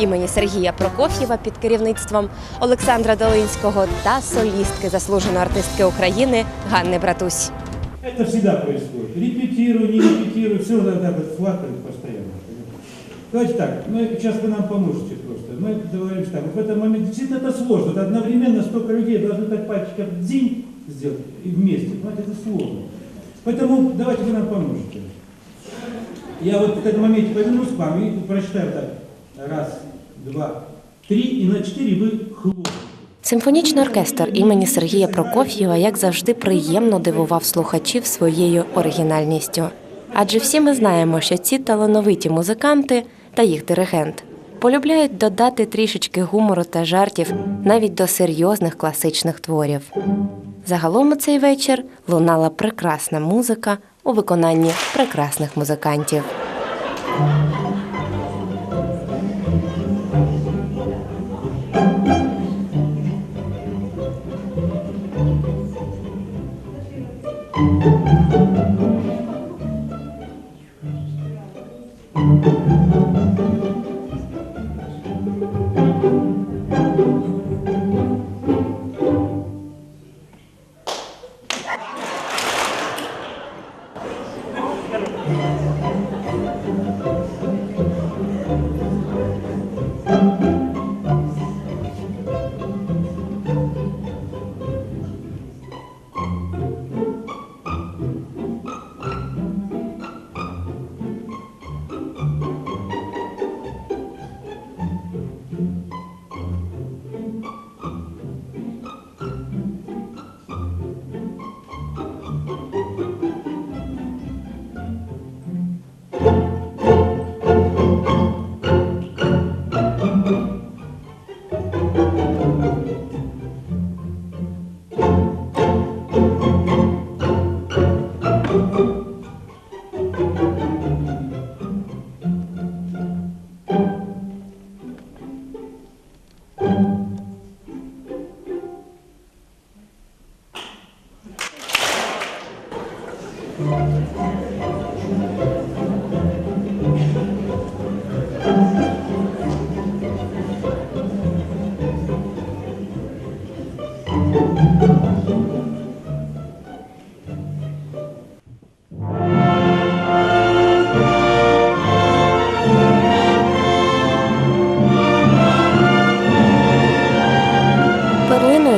імені Сергія Прокоф'єва під керівництвом Олександра Долинського та солістки заслуженої артистки України Ганни Братусь. Это всегда происходит. Репетирую, не репетирую, все надо так вот флакать постоянно. Давайте так, мы, сейчас вы нам поможете просто. Мы договорились так, вот в этом моменте действительно это сложно. Это одновременно столько людей должны так пальчиком дзинь сделать и вместе. Понимаете, это сложно. Поэтому давайте вы нам поможете. Я вот в этом моменте повернусь к вам и прочитаю так. Раз, два, три, и на четыре вы хлопаете. Симфонічний оркестр імені Сергія Прокоф'єва, як завжди, приємно дивував слухачів своєю оригінальністю. Адже всі ми знаємо, що ці талановиті музиканти та їх диригент полюбляють додати трішечки гумору та жартів навіть до серйозних класичних творів. Загалом у цей вечір лунала прекрасна музика у виконанні прекрасних музикантів. Thank you.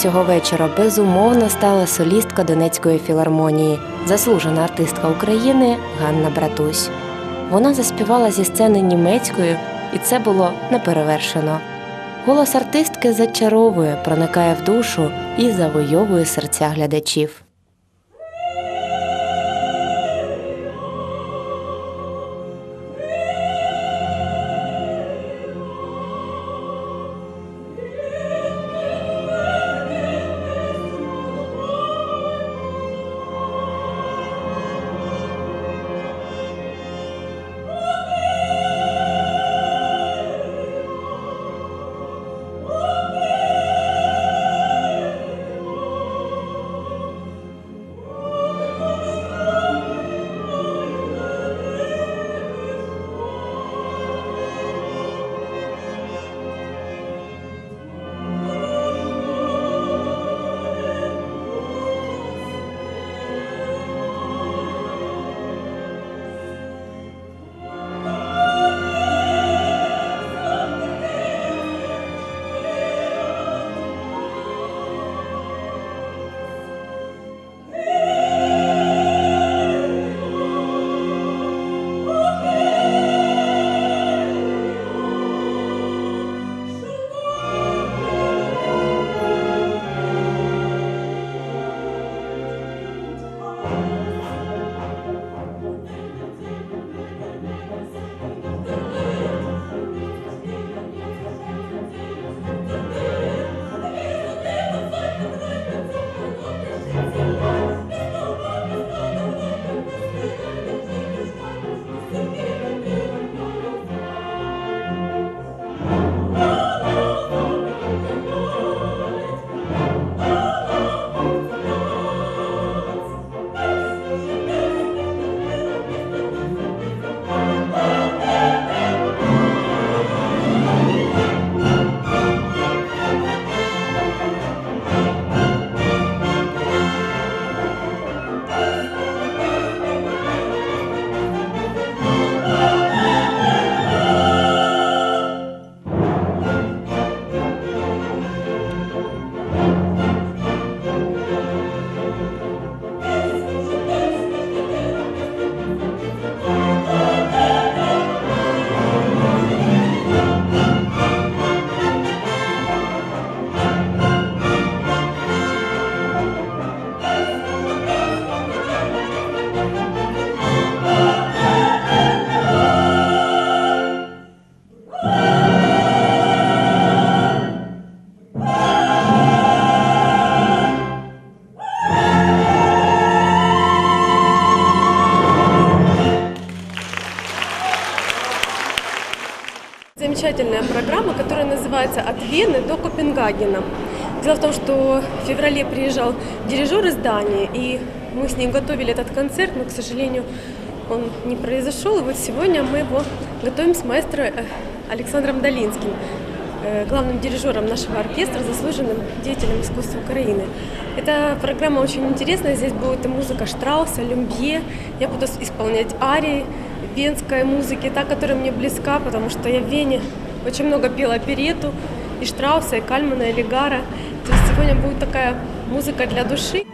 Цього вечора безумовно стала солістка Донецької філармонії, заслужена артистка України Ганна Братусь. Вона заспівала зі сцени німецькою, і це було неперевершено. Голос артистки зачаровує, проникає в душу і завойовує серця глядачів. называется «От Вены до Копенгагена». Дело в том, что в феврале приезжал дирижер из Дании, и мы с ним готовили этот концерт, но, к сожалению, он не произошел. И вот сегодня мы его готовим с маэстро э, Александром Долинским, э, главным дирижером нашего оркестра, заслуженным деятелем искусства Украины. Эта программа очень интересная. Здесь будет и музыка Штрауса, Люмбье. Я буду с- исполнять арии венской музыки, та, которая мне близка, потому что я в Вене очень много пела оперету и Штрауса, и Кальмана, и Легара. То есть сегодня будет такая музыка для души.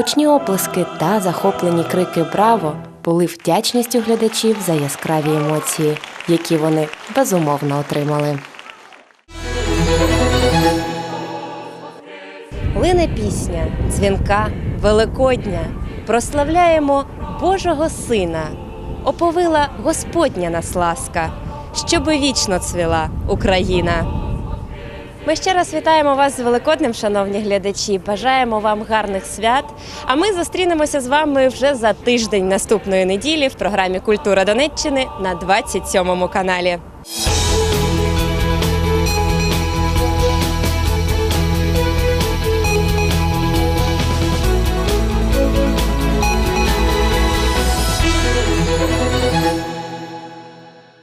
Гучні оплески та захоплені крики Браво були вдячністю глядачів за яскраві емоції, які вони безумовно отримали. Лине пісня, дзвінка, великодня. Прославляємо Божого Сина. Оповила Господня нас ласка, щоби вічно цвіла Україна. Ми ще раз вітаємо вас з Великоднем, шановні глядачі. Бажаємо вам гарних свят. А ми зустрінемося з вами вже за тиждень наступної неділі в програмі Культура Донеччини на 27 каналі.